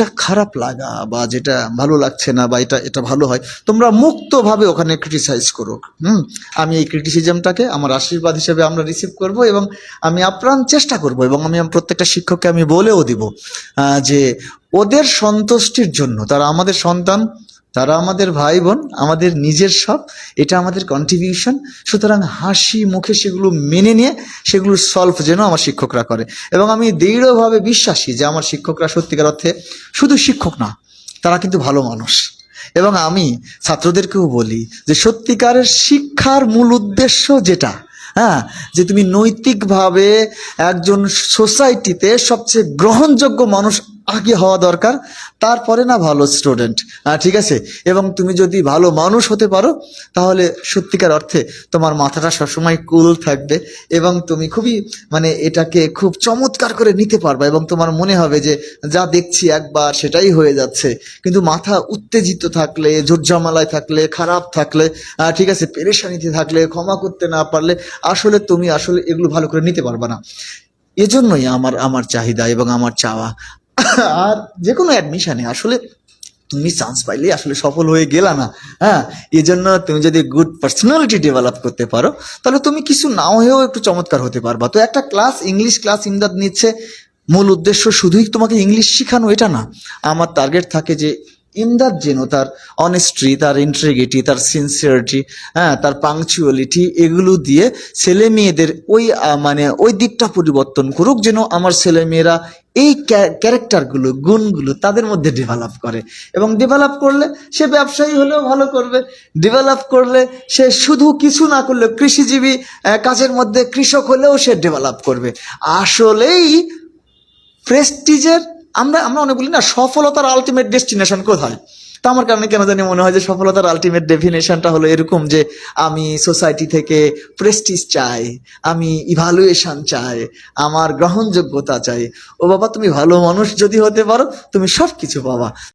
একটা খারাপ লাগা বা যেটা ভালো লাগছে না বা এটা এটা ভালো হয়, তোমরা মুক্তভাবে ওখানে ক্রিটিসাইজ করো। হুম? আমি এই ক্রিটিসিজমটাকে আমার আশীর্বাদ হিসেবে আমরা রিসিভ করব এবং আমি আপ্রাণ চেষ্টা করব এবং আমি, প্রত্যেকটা শিক্ষককে আমি বলেও দিব যে ওদের সন্তুষ্টির জন্য, তারা আমাদের সন্তান তারা আমাদের ভাই বোন আমাদের নিজের সব, এটা আমাদের কন্ট্রিবিউশন সুতরাং হাসি মুখে সেগুলো মেনে নিয়ে সেগুলো সলভ যেন আমার শিক্ষকরা করে। এবং আমি দৃঢ়ভাবে বিশ্বাসী যে আমার শিক্ষকরা সত্যিকার অর্থে শুধু শিক্ষক না, তারা কিন্তু ভালো মানুষ। এবং আমি ছাত্রদেরকেও বলি যে সত্যিকারের শিক্ষার মূল উদ্দেশ্য যেটা হ্যাঁ যে তুমি নৈতিকভাবে একজন সোসাইটিতে সবচেয়ে গ্রহণযোগ্য মানুষ আগে হওয়া দরকার, তারপরে না ভালো স্টুডেন্ট ঠিক আছে? এবং তুমি যদি ভালো মানুষ হতে পারো, তাহলে সত্যিকার অর্থে তোমার মাথাটা সবসময় কুল থাকবে এবং তুমি খুবই মানে এটাকে খুব চমৎকার করে নিতে পারবে এবং তোমার মনে হবে যে, যা দেখছি একবার সেটাই হয়ে যাচ্ছে। কিন্তু মাথা উত্তেজিত থাকলে জোরজামালায় থাকলে, খারাপ থাকলে ঠিক আছে, পেরেশানিতে থাকলে, ক্ষমা করতে না পারলে, আসলে তুমি আসলে এগুলো ভালো করে নিতে পারবে না। এজন্যই আমার আমার চাহিদা এবং আমার চাওয়া। আর যে কোনো অ্যাডমিশনে আসলে তুমি চান্স পাইলে আসলে সফল হয়ে গেলা না হ্যাঁ? এই জন্য তুমি যদি গুড পার্সোনালিটি ডেভেলপ করতে পারো, তাহলে তুমি কিছু না হয়েও একটু চমৎকার হতে পারবা। তো একটা ক্লাস ইংলিশ ক্লাস ইমদাদ নিচ্ছে, মূল উদ্দেশ্য শুধুই তোমাকে ইংলিশ শেখানো, এটা না। আমার টার্গেট থাকে যে ইমদাদ যেন তার অনেস্ট্রি তার ইন্ট্রিগিটি তার সিনসিয়ারিটি হ্যাঁ তার পাংচুয়ালিটি এগুলো দিয়ে ছেলে মেয়েদের ওই মানে ওই দিকটা পরিবর্তন করুক যেন আমার ছেলে মেয়েরা এই ক্যারেক্টারগুলো গুণগুলো তাদের মধ্যে ডেভেলপ করে। এবং ডেভেলপ করলে সে ব্যবসায়ী হলেও ভালো করবে। ডেভেলপ করলে সে শুধু কিছু না করলে কৃষিজীবী কাজের মধ্যে কৃষক হলেও সে ডেভেলপ করবে। আসলেই প্রেস্টিজের আমরা আমরা অনেক বলি না, সফলতার আলটিমেট ডেস্টিনেশন কোথায়? তো আমার কারণে কেন জানি মনে হয় যে সফলতার আলটিমেট ডেফিনেশনটা হলো এরকম যে আমি সোসাইটি থেকে প্রেস্টিজ চাই, আমি ইভালুয়েশন চাই, আমার গ্রহণযোগ্যতা চাই। ও বাবা, তুমি ভালো মানুষ যদি হতে পারো, তুমি সব কিছু পাবা।